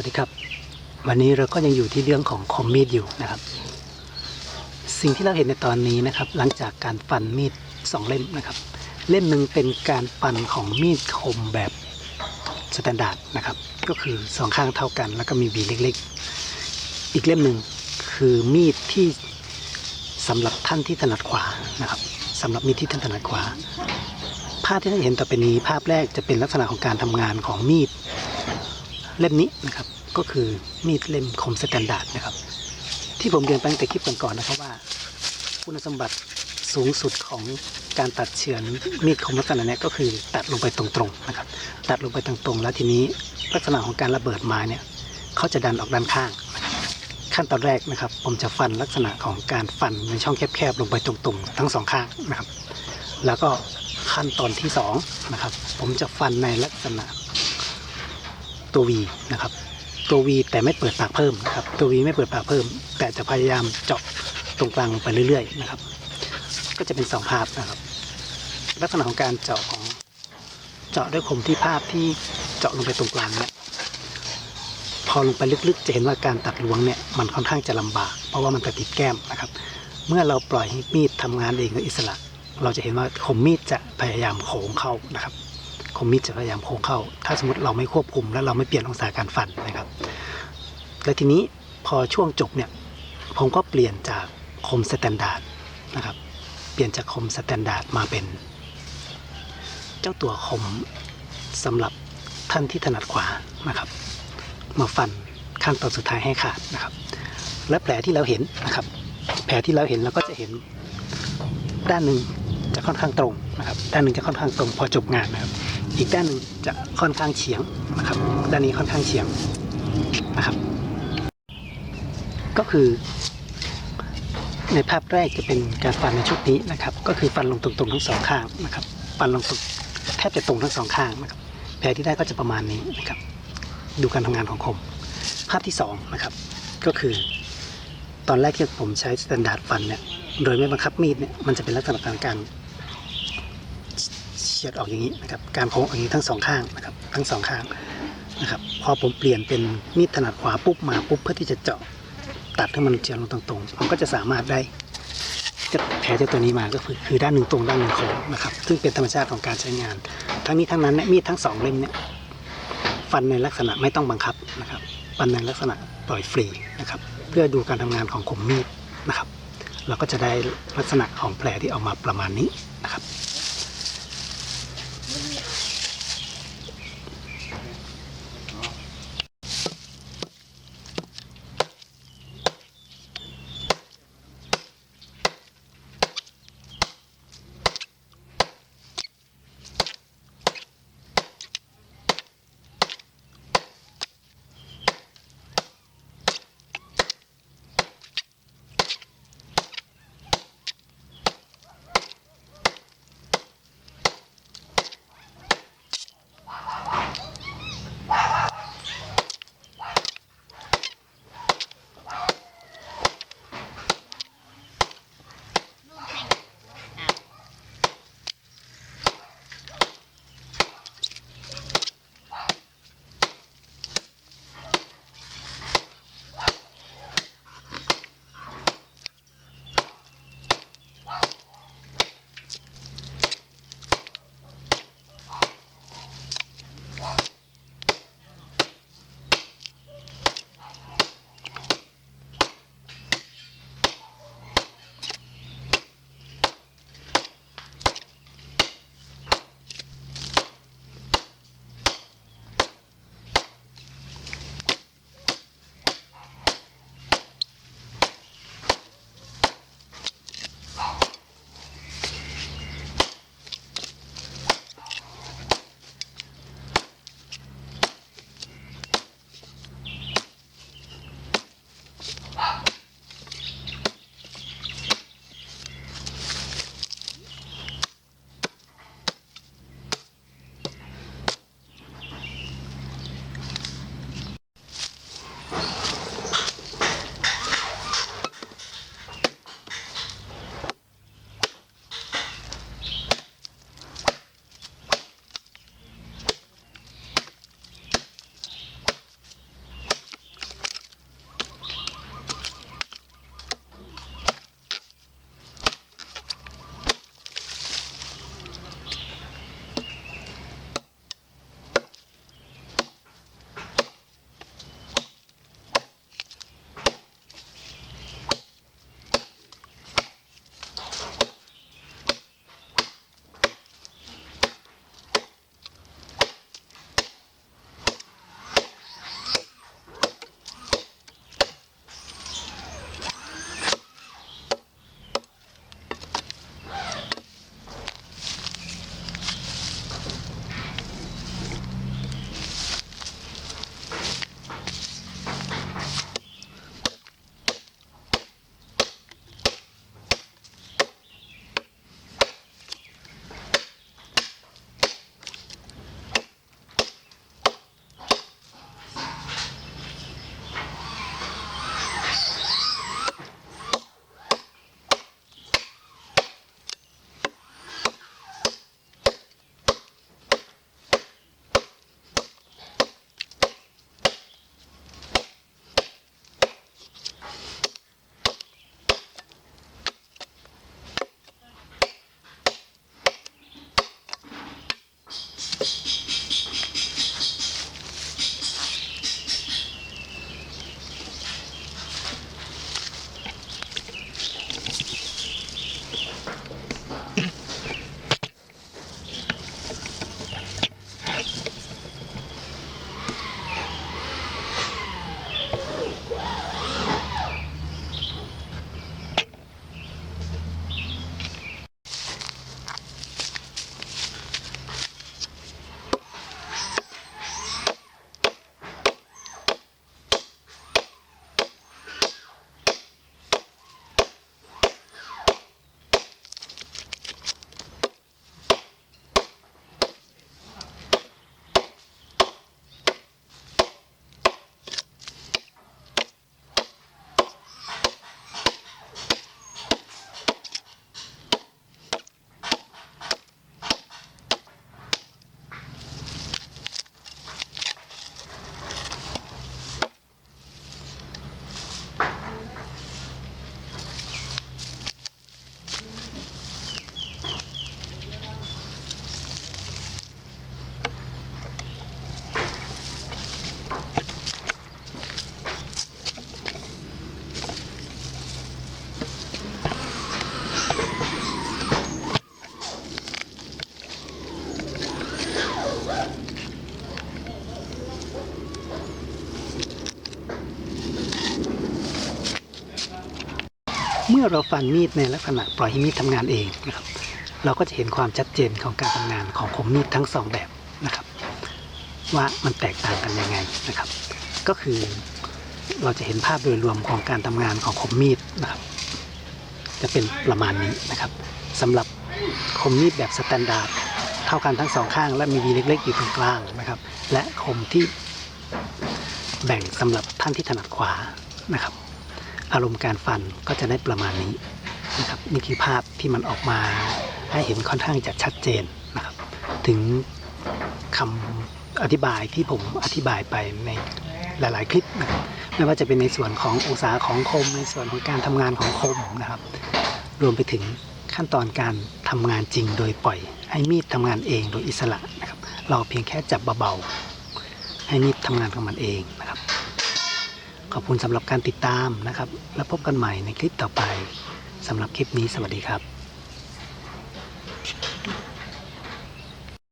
วัสดีครับ วันนี้เราก็ยังอยู่ที่เรื่องของคมมีดอยู่นะครับ สิ่งที่เราเห็นในตอนนี้นะครับ หลังจากการฟันมีดสองเล่มนะครับ เล่มหนึ่งเป็นการฟันของมีดคมแบบสแตนดาร์ดนะครับ ก็คือสองข้างเท่ากันแล้วก็มีบีเล็กๆ อีกเล่มหนึ่งคือมีดที่สำหรับท่านที่ถนัดขวานะครับสำหรับมีดที่ท่านถนัดขวา ภาพที่ท่านเห็นต่อไปนี้ภาพแรกจะเป็นลักษณะของการทำงานของมีด เล่มนี้นะครับก็คือมีดเล่มคมสแตนดาร์ดนะครับ ที่ผมเรียนไปตั้งแต่คลิปก่อนๆนะครับว่า คุณสมบัติสูงสุดของการตัดเฉือนมีดคมลักษณะเนี้ยก็คือตัดลงไปตรงๆนะครับ ตัดลงไปตรงๆ แล้วทีนี้ลักษณะของการระเบิดไม้เนี่ยเขาจะดันออกด้านข้าง ขั้นตอนแรกนะครับ ผมจะฟันลักษณะของการฟันในช่องแคบๆลงไปตรงๆ ทั้งสองข้างนะครับ แล้วก็ขั้นตอนที่สองนะครับผมจะฟันในลักษณะ ตัว V นะครับตัว V แต่ไม่เปิดปากเพิ่มนะครับตัว V ไม่เปิดปากเพิ่ม แต่จะพยายามเจาะตรงกลางลงไปเรื่อยๆนะครับ ก็จะเป็นสองภาพนะครับ ลักษณะของการเจาะของเจาะด้วยคมที่ภาพที่เจาะลงไปตรงกลางเนี่ยพอลงไปลึกๆ จะเห็นว่าการตัดล้วงเนี่ยมันค่อนข้างจะลำบาก เพราะว่ามันจะติดแก้มนะครับ เมื่อเราปล่อยให้มีดทำงานเองโดยอิสระ เราจะเห็นว่าคมมีดจะพยายามโค้งเข้านะครับ คมมีดจะพยายามโค้งเข้า ถ้าสมมติเราไม่ควบคุมและเราไม่เปลี่ยนองศาการฟันนะครับ และทีนี้พอช่วงจบเนี่ยผมก็เปลี่ยนจากคมสแตนดาร์ดนะครับ เปลี่ยนจากคมสแตนดาร์ดมาเป็น เจ้าตัวคมสำหรับท่านที่ถนัดขวานะครับ มาฟันขั้นตอนสุดท้ายให้ขาดนะครับ และแผลที่เราเห็นนะครับ แผลที่เราเห็นเราก็จะเห็นด้านหนึ่งจะค่อนข้างตรงนะครับ ด้านหนึ่งจะค่อนข้างตรงพอจบงานนะครับ อีกด้านหนึ่งจะค่อนข้างเฉียงนะครับ ด้านนี้ค่อนข้างเฉียงนะครับ ก็คือ ในภาพแรกจะเป็นการฟันในชุดนี้นะครับ ก็คือฟันลงตรงๆทั้งสองข้างนะครับ ฟันลงตรงแทบจะตรงทั้งสองข้างนะครับ แผลที่ได้ก็จะประมาณนี้นะครับ ดูการทำงานของคม ภาพที่สองนะครับ ก็คือ ตอนแรกที่ผมใช้สแตนดาร์ดฟันเนี่ย โดยไม่บังคับมีดเนี่ย มันจะเป็นลักษณะของการ ฉียดออกอย่างนี้นะครับการโค้งอย่างนี้ทั้งสองข้างนะครับทั้งสองข้างนะครับพอผมเปลี่ยนเป็นมีดถนัดขวาปุ๊บมาปุ๊บเพื่อที่จะเจาะตัดให้มันเฉียงลงตรงๆผมก็จะสามารถได้จะแผลจากตัวนี้มาก็คือคือด้านหนึ่งตรงด้านหนึ่งโค้งนะครับซึ่งเป็นธรรมชาติของการใช้งาน ทั้งนี้ทั้งนั้นเนี่ยมีดทั้งสองเล่มเนี่ยฟันในลักษณะไม่ต้องบังคับนะครับฟันในลักษณะปล่อยฟรีนะครับเพื่อดูการทำงานของคมมีดนะครับ เราก็จะได้ลักษณะของแผลที่ออกมาประมาณนี้นะครับ เมื่อเราฟันมีดในลักษณะปล่อยให้มีดทำงานเองนะครับ เราก็จะเห็นความชัดเจนของการทำงานของคมมีดทั้งสองแบบนะครับ ว่ามันแตกต่างกันยังไงนะครับ ก็คือเราจะเห็นภาพโดยรวมของการทำงานของคมมีดนะครับ จะเป็นประมาณนี้นะครับสำหรับคมมีดแบบสแตนดาร์ดเท่ากันทั้งสองข้าง และมีวีเล็กๆอยู่ตรงกลางนะครับ และคมที่แบ่งสำหรับท่านที่ถนัดขวานะครับ อารมณ์การฟันก็จะได้ประมาณนี้นะครับนี่คือภาพที่มันออกมาให้เห็นค่อนข้างจะชัดเจนนะครับ ถึงคำอธิบายที่ผมอธิบายไปในหลาย ๆ คลิปนะครับไม่ว่าจะเป็นในส่วนขององศาของคม ในส่วนของการทำงานของคมนะครับ รวมไปถึงขั้นตอนการทำงานจริงโดยปล่อย ให้มีดทำงานเองโดยอิสระนะครับ เราเพียงแค่จับเบาๆให้มีดทำงานของมันเองนะครับ อบคุณสำหรับการติดตามนะครับ แล้วพบกันใหม่ในคลิปต่อไปสำหรับคลิปนี้สวัสดีครับ